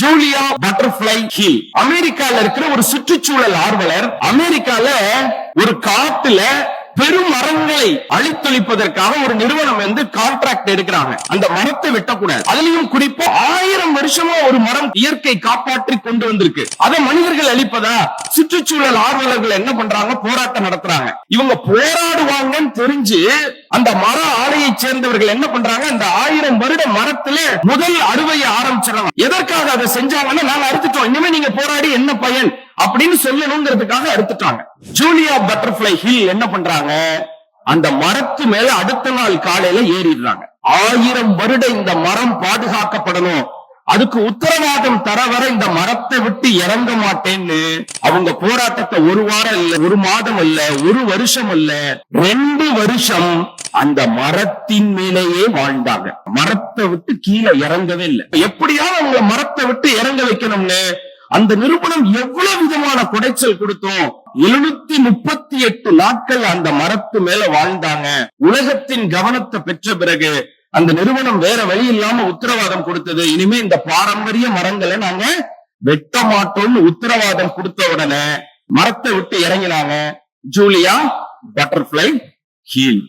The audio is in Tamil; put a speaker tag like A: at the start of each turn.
A: Julia Butterfly hill. அமெரிக்கால இருக்கிற ஒரு சுற்றுச்சூழல் ஆர்வலர் அமெரிக்கால ஒரு காட்டுல பெரும் மரங்களை அழித்தொழிப்பதற்காக ஒரு நிறுவனம் வந்து கான்ட்ராக்ட் எடுக்கிறாங்க. அந்த மரத்தை வெட்டக்கூடாது. அதுலயும் குறிப்பா ஆயிரம் வருஷமா ஒரு மரம் இயற்கை காப்பாற்றி கொண்டு வந்திருக்கு. அதை மனிதர்கள் அழிப்பதா? சுற்றுச்சூழல் ஆர்வலர்கள் என்ன பண்றாங்க? போராட்டம் நடத்துறாங்க. இவங்க போராடுவாங்கன்னு தெரிஞ்சு அந்த மர ஆலையை சேர்ந்தவர்கள் என்ன பண்றாங்க? அந்த ஆயிரம் வருட மரத்துல முதல் அறுவையை ஆரம்பிச்சிடறாங்க. எதற்காக அதை செஞ்சாங்கன்னா நாங்க அறுத்துட்டோம். இனிமே நீங்க போராடி என்ன பயன்? அப்படின்னு சொல்லணுங்கிறதுக்காக அறுத்துட்டாங்க ஜூலியா பட்டர்ஃபிளை ஹில் என்ன பண்றாங்க? அந்த மரத்து மேல அடுத்த நாள் காலையில ஏறிடுறாங்க. ஆயிரம் வருட இந்த மரம் பாதுகாக்கப்படணும். அதுக்கு உத்தரவாதம் தர வர இந்த மரத்தை விட்டு இறங்க மாட்டேன்னு அவங்க போராட்டத்தை ஒரு வாரம் இல்ல ஒரு மாதம் இல்ல ஒரு வருஷம் இல்ல ரெண்டு வருஷம் அந்த மரத்தின் மேலேயே வாழ்ந்தாங்க. மரத்தை விட்டு கீழே இறங்கவே இல்லை. எப்படியாவது அவங்க மரத்தை விட்டு இறங்க வைக்கணும்னு அந்த நிறுவனம் எவ்வளவு விதமான குடைச்சல் கொடுத்தோம்? எழுநூத்தி முப்பத்தி எட்டு நாட்கள் அந்த மரத்து மேல வாழ்ந்தாங்க. உலகத்தின் கவனத்தை பெற்ற பிறகு அந்த நிறுவனம் வேற வழி இல்லாம உத்தரவாதம் கொடுத்தது. இனிமே இந்த பாரம்பரிய மரங்களை நாங்க வெட்ட மாட்டோம்னு உத்தரவாதம் கொடுத்த உடனே மரத்தை விட்டு இறங்கினாங்க. Julia Butterfly Hill.